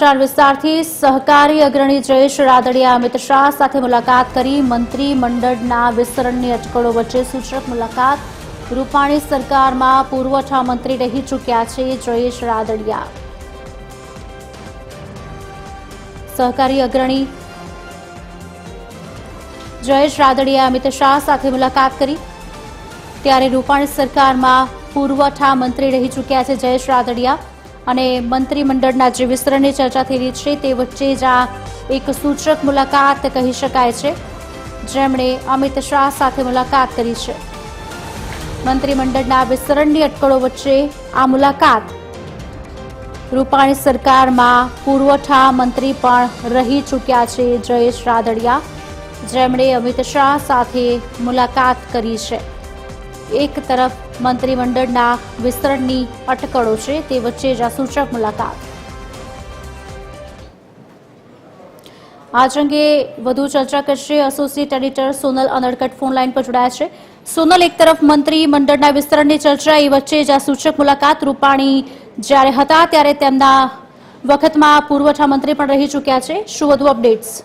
ચાર વિસ્તારથી સહકારી અગ્રણી જયેશ રાદડિયા અમિત શાહ સાથે મુલાકાત કરી. મંત્રી વિસ્તરણની અટકળો વચ્ચે સૂચક મુલાકાત. રૂપાણી સરકારમાં પુરવઠા મંત્રી રહી ચૂક્યા છે જયેશ રાદડિયા. સહકારી અગ્રણી જયેશ રાદડિયા અમિત શાહ સાથે મુલાકાત કરી. ત્યારે રૂપાણી સરકારમાં પુરવઠા મંત્રી રહી ચૂક્યા છે જયેશ રાદડિયા. અને મંત્રીમંડળના જે વિસ્તરણની ચર્ચા થઈ રહી છે, તે વચ્ચે જ આ એક સૂચક મુલાકાત કહી શકાય છે. જેમણે અમિત શાહ સાથે મુલાકાત કરી છે. મંત્રીમંડળના વિસ્તરણની અટકળો વચ્ચે આ મુલાકાત. રૂપાણી સરકારમાં પુરવઠા મંત્રી પણ રહી ચૂક્યા છે, જયેશ રાદડિયા. જેમણે અમિત શાહ સાથે મુલાકાત કરી છે. એક તરફ મંત્રીમંડળના વિસ્તરણની અટકળો છે, તે વચ્ચે જ આ સૂચક મુલાકાત. આજ અંગે વધુ ચર્ચા કરશે associate editor Sonal Unadkat phone line પર જોડાયા છે. સોનલ, એક તરફ મંત્રી મંડળના વિસ્તરણની ચર્ચા, એ વચ્ચે જ આ સૂચક મુલાકાત. રૂપાણી જ્યારે હતા, ત્યારે તેમના વખતમાં પુરવઠા મંત્રી પણ રહી ચૂક્યા છે. શું વધુ અપડેટ્સ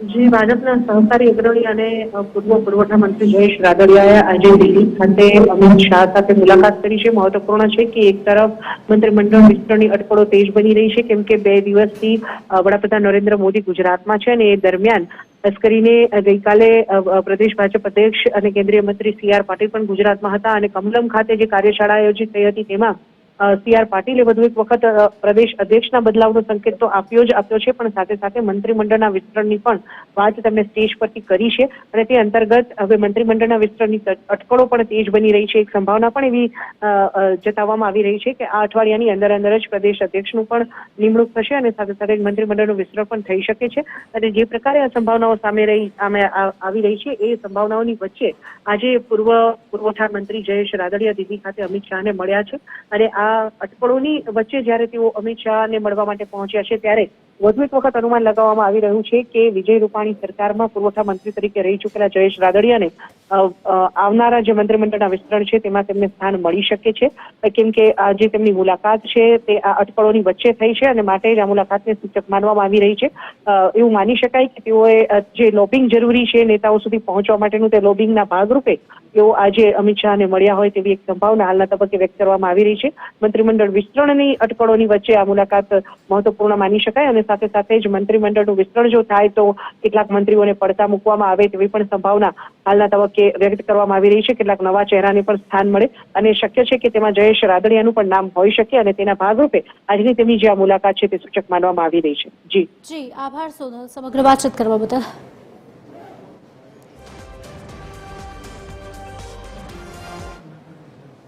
જે ભાજપના સહકારી અગ્રણી અને પૂર્વ પુરવઠા મંત્રી જયેશ રાદડિયાએ આજે દિલ્હી ખાતે અમિત શાહ સાથે મુલાકાત કરી છે. મહત્વપૂર્ણ છે કે એક તરફ મંત્રીમંડળ વિસ્તરણની અટકળો તેજ બની રહી છે, કેમ કે બે દિવસથી વડાપ્રધાન નરેન્દ્ર મોદી ગુજરાતમાં છે અને એ દરમિયાન ખાસ કરીને ગઈકાલે પ્રદેશ ભાજપ અધ્યક્ષ અને કેન્દ્રીય મંત્રી સી આર પાટીલ પણ ગુજરાતમાં હતા અને કમલમ ખાતે જે કાર્યશાળા આયોજિત થઈ હતી તેમાં સી આર પાટીલે વધુ એક વખત પ્રદેશ અધ્યક્ષના બદલાવનો સંકેત તો આપ્યો જ આપ્યો છે, પણ સાથે સાથે મંત્રીમંડળના વિસ્તરણની પણ વાત તેમણે સ્ટેજ પરથી કરી છે અને તે અંતર્ગત હવે મંત્રીમંડળના વિસ્તરણની અટકળો પણ તેજ બની રહી છે, એક સંભાવના પણ એવી જતાવવામાં આવી રહી છે કે આ અઠવાડિયાની અંદર અંદર જ પ્રદેશ અધ્યક્ષનું પણ નિમણૂક થશે અને સાથે સાથે મંત્રીમંડળનું વિસ્તરણ પણ થઈ શકે છે. અને જે પ્રકારે આ સંભાવનાઓ સામે રહી, સામે આવી રહી છે, એ સંભાવનાઓની વચ્ચે આજે પૂર્વ પુરવઠા મંત્રી જયેશ રાદડિયા, દિલ્હી ખાતે અમિત શાહને મળ્યા છે અને આ અટકળોની વચ્ચે જ્યારે તેઓ અમિત શાહને મળવા માટે પહોંચ્યા છે ત્યારે વધુ એક વખત અનુમાન લગાવવામાં આવી રહ્યું છે કે વિજય રૂપાણી સરકારમાં પુરવઠા મંત્રી તરીકે રહી ચૂકેલા જયેશ રાદડિયાને આવનારા જે મંત્રીમંડળના વિસ્તરણ છે તેમાં તેમને સ્થાન મળી શકે છે. કેમ કે આ જે તેમની મુલાકાત છે તે આ અટકળોની વચ્ચે થઈ છે અને માટે જ આ મુલાકાતને સૂચક માનવામાં આવી રહી છે. એવું માની શકાય કે તેઓએ જે લોબિંગ જરૂરી છે નેતાઓ સુધી પહોંચવા માટેનું તે લોબિંગના ભાગરૂપે તેઓ આજે અમિત શાહને મળ્યા હોય તેવી એક સંભાવના હાલના તબક્કે વ્યક્ત કરવામાં આવી રહી છે. મંત્રીમંડળ વિસ્તરણની અટકળોની વચ્ચે આ મુલાકાત મહત્વપૂર્ણ માની શકાય અને સાથે સાથે જ મંત્રીમંડળનું વિસ્તરણ જો થાય તો કેટલાક મંત્રીઓને પડતા મૂકવામાં આવે તેવી પણ સંભાવના હાલના તબક્કે વ્યક્ત કરવામાં આવી રહી છે. કેટલાક નવા ચહેરાને પણ સ્થાન મળે અને શક્ય છે કે તેમાં જયેશ રાદડિયાનું પણ નામ હોઈ શકે અને તેના ભાગરૂપે આજની તેમની જે આ મુલાકાત છે તે સૂચક માનવામાં આવી રહી છે. જી. જી, આભાર સોનલ. સમગ્ર વાતચીત કરવા બદલ.